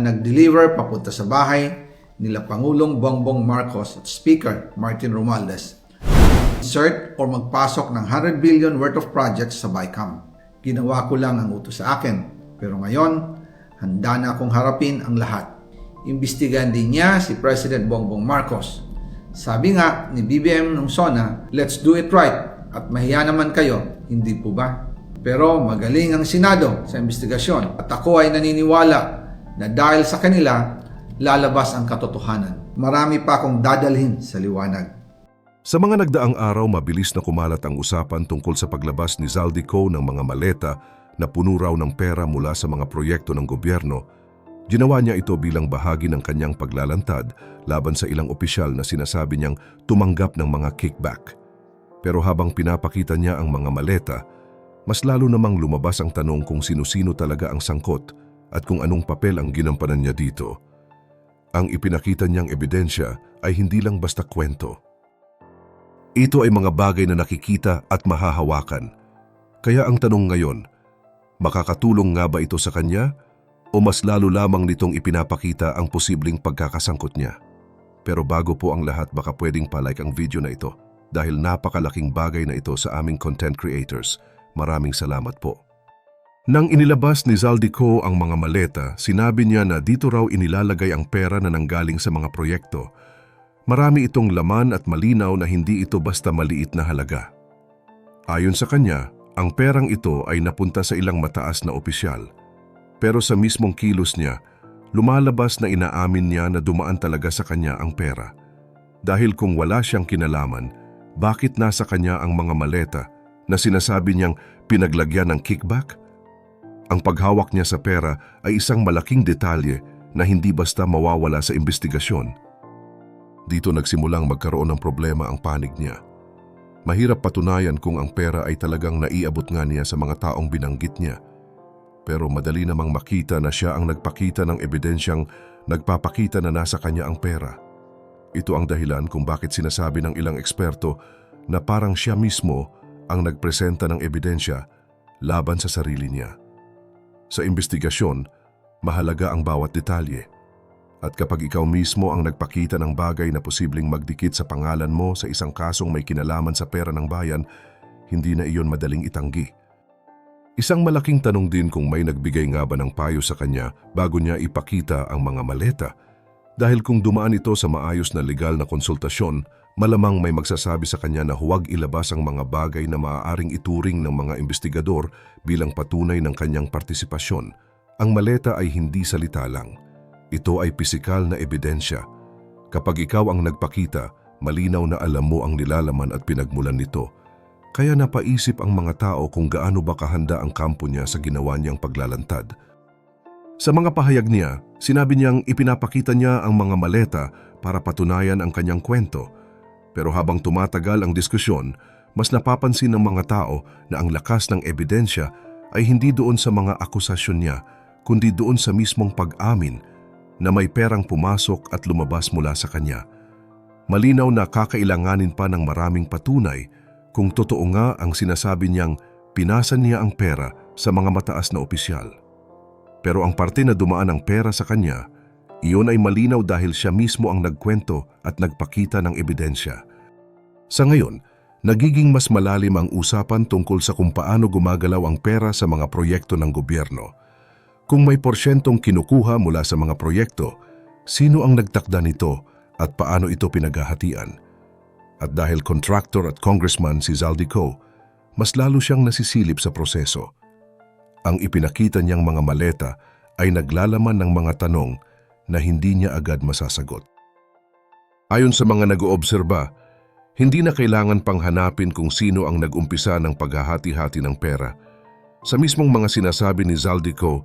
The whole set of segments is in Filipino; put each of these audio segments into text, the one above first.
nag-deliver papunta sa bahay nila Pangulong Bongbong Marcos at Speaker Martin Romualdez. Insert or magpasok ng 100 billion worth of projects sa BICAM. Ginawa ko lang ang utos sa akin. Pero ngayon, handa na akong harapin ang lahat. Imbestigahan din niya si President Bongbong Marcos. Sabi nga ni BBM nung SONA, let's do it right at mahiya naman kayo, hindi po ba? Pero magaling ang Senado sa investigasyon at ako ay naniniwala na dahil sa kanila, lalabas ang katotohanan. Marami pa akong dadalhin sa liwanag. Sa mga nagdaang araw, mabilis na kumalat ang usapan tungkol sa paglabas ni Zaldico ng mga maleta na puno raw ng pera mula sa mga proyekto ng gobyerno. Ginawa niya ito bilang bahagi ng kanyang paglalantad laban sa ilang opisyal na sinasabi niyang tumanggap ng mga kickback. Pero habang pinapakita niya ang mga maleta, mas lalo namang lumabas ang tanong kung sino-sino talaga ang sangkot at kung anong papel ang ginampanan niya dito. Ang ipinakita niyang ebidensya ay hindi lang basta kwento. Ito ay mga bagay na nakikita at mahahawakan. Kaya ang tanong ngayon, makakatulong nga ba ito sa kanya o mas lalo lamang nitong ipinapakita ang posibleng pagkakasangkot niya? Pero bago po ang lahat baka pwedeng palike ang video na ito dahil napakalaking bagay na ito sa aming content creators. Maraming salamat po. Nang inilabas ni Zaldico ang mga maleta, sinabi niya na dito raw inilalagay ang pera na nanggaling sa mga proyekto. Marami itong laman at malinaw na hindi ito basta maliit na halaga. Ayon sa kanya, ang perang ito ay napunta sa ilang mataas na opisyal. Pero sa mismong kilos niya, lumalabas na inaamin niya na dumaan talaga sa kanya ang pera. Dahil kung wala siyang kinalaman, bakit nasa kanya ang mga maleta na sinasabi niyang pinaglagyan ng kickback? Ang paghawak niya sa pera ay isang malaking detalye na hindi basta mawawala sa investigasyon. Dito nagsimulang magkaroon ng problema ang panig niya. Mahirap patunayan kung ang pera ay talagang naiabot nga niya sa mga taong binanggit niya. Pero madali namang makita na siya ang nagpakita ng ebidensyang nagpapakita na nasa kanya ang pera. Ito ang dahilan kung bakit sinasabi ng ilang eksperto na parang siya mismo ang nagpresenta ng ebidensya laban sa sarili niya. Sa investigasyon, mahalaga ang bawat detalye. At kapag ikaw mismo ang nagpakita ng bagay na posibleng magdikit sa pangalan mo sa isang kasong may kinalaman sa pera ng bayan, hindi na iyon madaling itanggi. Isang malaking tanong din kung may nagbigay nga ba ng payo sa kanya bago niya ipakita ang mga maleta. Dahil kung dumaan ito sa maayos na legal na konsultasyon, malamang may magsasabi sa kanya na huwag ilabas ang mga bagay na maaaring ituring ng mga investigador bilang patunay ng kanyang partisipasyon. Ang maleta ay hindi salita lang. Ito ay pisikal na ebidensya. Kapag ikaw ang nagpakita, malinaw na alam mo ang nilalaman at pinagmulan nito. Kaya napaisip ang mga tao kung gaano ba kahanda ang kampo niya sa ginawa niyang paglalantad. Sa mga pahayag niya, sinabi niyang ipinapakita niya ang mga maleta para patunayan ang kanyang kwento. Pero habang tumatagal ang diskusyon, mas napapansin ng mga tao na ang lakas ng ebidensya ay hindi doon sa mga akusasyon niya, kundi doon sa mismong pag-amin na may perang pumasok at lumabas mula sa kanya. Malinaw na kakailanganin pa ng maraming patunay kung totoo nga ang sinasabi niyang pinasan niya ang pera sa mga mataas na opisyal. Pero ang parte na dumaan ang pera sa kanya, iyon ay malinaw dahil siya mismo ang nagkwento at nagpakita ng ebidensya. Sa ngayon, nagiging mas malalim ang usapan tungkol sa kung paano gumagalaw ang pera sa mga proyekto ng gobyerno. Kung may porsyentong kinukuha mula sa mga proyekto, sino ang nagtakda nito at paano ito pinaghahatian? At dahil contractor at congressman si Zaldico, mas lalo siyang nasisilip sa proseso. Ang ipinakita niyang mga maleta ay naglalaman ng mga tanong na hindi niya agad masasagot. Ayon sa mga nag-oobserba, hindi na kailangan pang hanapin kung sino ang nag-umpisa ng paghahati-hati ng pera. Sa mismong mga sinasabi ni Zaldico,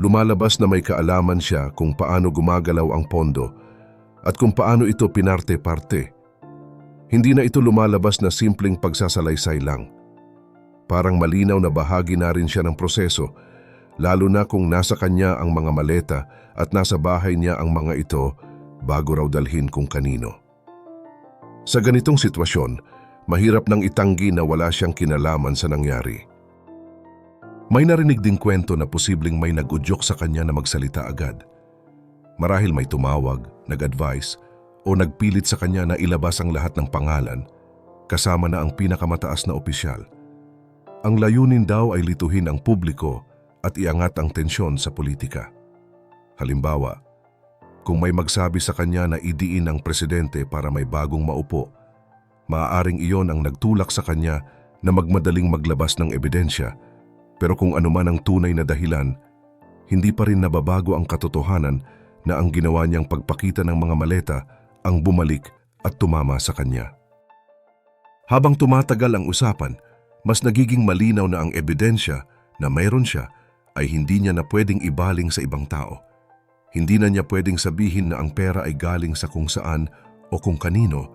lumalabas na may kaalaman siya kung paano gumagalaw ang pondo at kung paano ito pinarte-parte. Hindi na ito lumalabas na simpleng pagsasalaysay lang. Parang malinaw na bahagi na rin siya ng proseso, lalo na kung nasa kanya ang mga maleta at nasa bahay niya ang mga ito bago raw dalhin kung kanino. Sa ganitong sitwasyon, mahirap nang itanggi na wala siyang kinalaman sa nangyari. May narinig ding kwento na posibleng may nagudyok sa kanya na magsalita agad. Marahil may tumawag, nag-advise, o nagpilit sa kanya na ilabas ang lahat ng pangalan, kasama na ang pinakamataas na opisyal. Ang layunin daw ay lituhin ang publiko at iangat ang tensyon sa politika. Halimbawa, kung may magsabi sa kanya na idiin ang presidente para may bagong maupo, maaaring iyon ang nagtulak sa kanya na magmadaling maglabas ng ebidensya, pero kung anuman ang tunay na dahilan, hindi pa rin nababago ang katotohanan na ang ginawa niyang pagpakita ng mga maleta ang bumalik at tumama sa kanya. Habang tumatagal ang usapan, mas nagiging malinaw na ang ebidensya na mayroon siya ay hindi niya na pwedeng ibaling sa ibang tao. Hindi na niya pwedeng sabihin na ang pera ay galing sa kung saan o kung kanino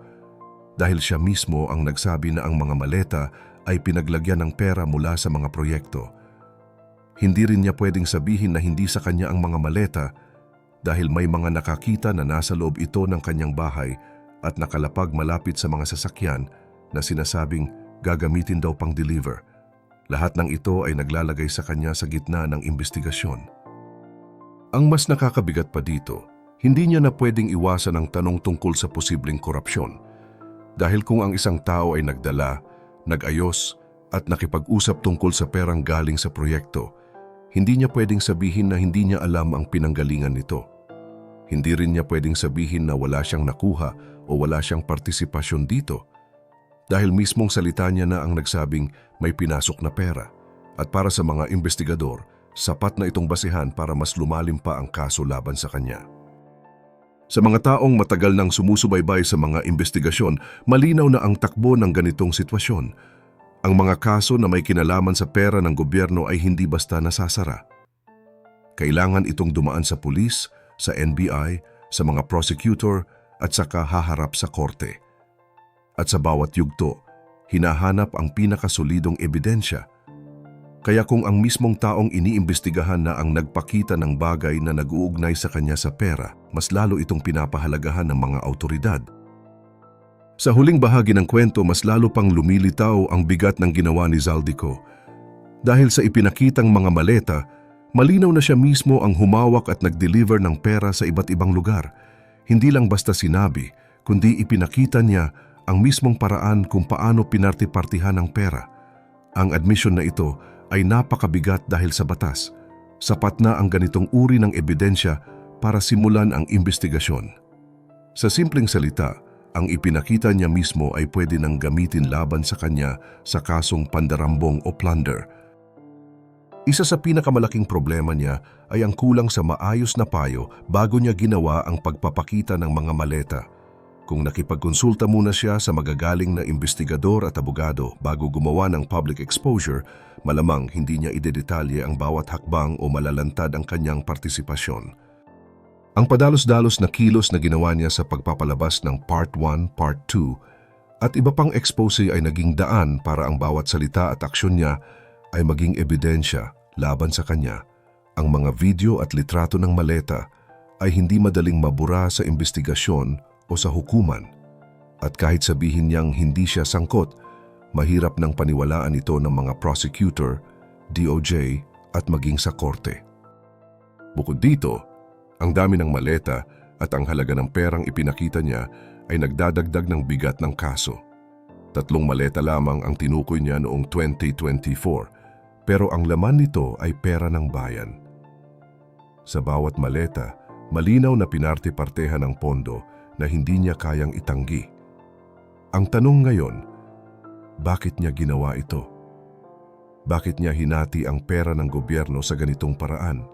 dahil siya mismo ang nagsabi na ang mga maleta ay pinaglagyan ng pera mula sa mga proyekto. Hindi rin niya pwedeng sabihin na hindi sa kanya ang mga maleta dahil may mga nakakita na nasa loob ito ng kanyang bahay at nakalapag malapit sa mga sasakyan na sinasabing gagamitin daw pang deliver. Lahat ng ito ay naglalagay sa kanya sa gitna ng investigasyon. Ang mas nakakabigat pa dito, hindi niya na pwedeng iwasan ang tanong tungkol sa posibleng korupsyon. Dahil kung ang isang tao ay nagdala, nag-ayos at nakipag-usap tungkol sa perang galing sa proyekto, hindi niya pwedeng sabihin na hindi niya alam ang pinanggalingan nito. Hindi rin niya pwedeng sabihin na wala siyang nakuha o wala siyang partisipasyon dito. Dahil mismong salita niya na ang nagsabing may pinasok na pera. At para sa mga investigador, sapat na itong basihan para mas lumalim pa ang kaso laban sa kanya. Sa mga taong matagal nang sumusubaybay sa mga investigasyon, malinaw na ang takbo ng ganitong sitwasyon. Ang mga kaso na may kinalaman sa pera ng gobyerno ay hindi basta nasasara. Kailangan itong dumaan sa pulis, sa NBI, sa mga prosecutor at saka haharap sa korte. At sa bawat yugto, hinahanap ang pinakasolidong ebidensya. Kaya kung ang mismong taong iniimbestigahan na ang nagpakita ng bagay na nag-uugnay sa kanya sa pera, mas lalo itong pinapahalagahan ng mga autoridad. Sa huling bahagi ng kwento, mas lalo pang lumilitaw ang bigat ng ginawa ni Zaldico. Dahil sa ipinakitang mga maleta, malinaw na siya mismo ang humawak at nag-deliver ng pera sa iba't ibang lugar. Hindi lang basta sinabi, kundi ipinakita niya ang mismong paraan kung paano pinarti-partihan ang pera. Ang admission na ito ay napakabigat dahil sa batas. Sapat na ang ganitong uri ng ebidensya para simulan ang investigasyon. Sa simpleng salita, ang ipinakita niya mismo ay pwede nang gamitin laban sa kanya sa kasong pandarambong o plunder. Isa sa pinakamalaking problema niya ay ang kulang sa maayos na payo bago niya ginawa ang pagpapakita ng mga maleta. Kung nakipagkonsulta muna siya sa magagaling na investigador at abogado bago gumawa ng public exposure, malamang hindi niya idedetalye ang bawat hakbang o malalantad ang kanyang partisipasyon. Ang padalos-dalos na kilos na ginawa niya sa pagpapalabas ng Part 1, Part 2 at iba pang expose ay naging daan para ang bawat salita at aksyon niya ay maging ebidensya laban sa kanya. Ang mga video at litrato ng maleta ay hindi madaling mabura sa investigasyon o sa hukuman. At kahit sabihin niyang hindi siya sangkot, mahirap nang paniwalaan ito ng mga prosecutor, DOJ at maging sa korte. Bukod dito, ang dami ng maleta at ang halaga ng perang ipinakita niya ay nagdadagdag ng bigat ng kaso. Tatlong maleta lamang ang tinukoy niya noong 2024, pero ang laman nito ay pera ng bayan. Sa bawat maleta, malinaw na pinarte-partehan ng pondo na hindi niya kayang itanggi. Ang tanong ngayon, bakit niya ginawa ito? Bakit niya hinati ang pera ng gobyerno sa ganitong paraan?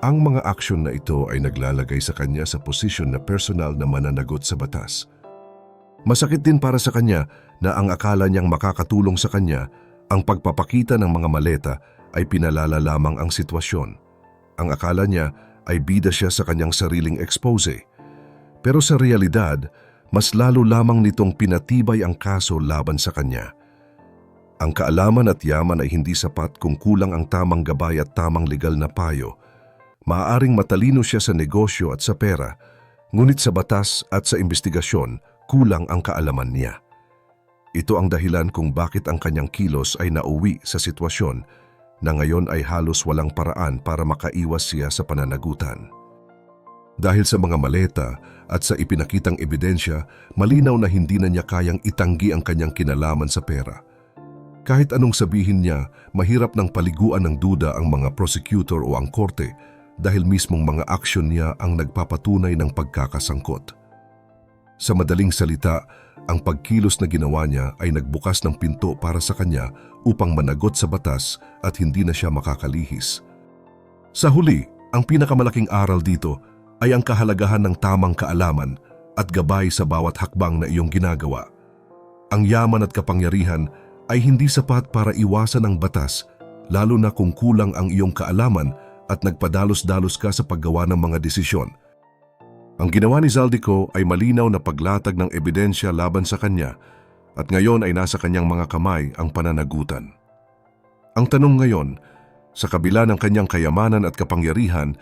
Ang mga aksyon na ito ay naglalagay sa kanya sa posisyon na personal na mananagot sa batas. Masakit din para sa kanya na ang akala niyang makakatulong sa kanya, ang pagpapakita ng mga maleta ay pinalala lamang ang sitwasyon. Ang akala niya ay bida siya sa kanyang sariling expose. Pero sa realidad, mas lalo lamang nitong pinatibay ang kaso laban sa kanya. Ang kaalaman at yaman ay hindi sapat kung kulang ang tamang gabay at tamang legal na payo Maaaring matalino siya sa negosyo at sa pera, ngunit sa batas at sa investigasyon, kulang ang kaalaman niya. Ito ang dahilan kung bakit ang kanyang kilos ay nauwi sa sitwasyon na ngayon ay halos walang paraan para makaiwas siya sa pananagutan. Dahil sa mga maleta at sa ipinakitang ebidensya, malinaw na hindi na niya kayang itanggi ang kanyang kinalaman sa pera. Kahit anong sabihin niya, mahirap ng paliguan ng duda ang mga prosecutor o ang korte dahil mismong mga aksyon niya ang nagpapatunay ng pagkakasangkot. Sa madaling salita, ang pagkilos na ginawa niya ay nagbukas ng pinto para sa kanya upang managot sa batas at hindi na siya makakalihis. Sa huli, ang pinakamalaking aral dito ay ang kahalagahan ng tamang kaalaman at gabay sa bawat hakbang na iyong ginagawa. Ang yaman at kapangyarihan ay hindi sapat para iwasan ang batas, lalo na kung kulang ang iyong kaalaman at nagpadalos-dalos ka sa paggawa ng mga desisyon. Ang ginawa ni Zaldico ay malinaw na paglatag ng ebidensya laban sa kanya at ngayon ay nasa kanyang mga kamay ang pananagutan. Ang tanong ngayon, sa kabila ng kanyang kayamanan at kapangyarihan,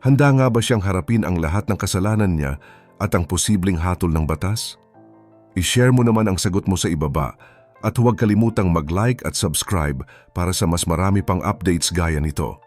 handa nga ba siyang harapin ang lahat ng kasalanan niya at ang posibleng hatol ng batas? I-share mo naman ang sagot mo sa ibaba at huwag kalimutang mag-like at subscribe para sa mas marami pang updates gaya nito.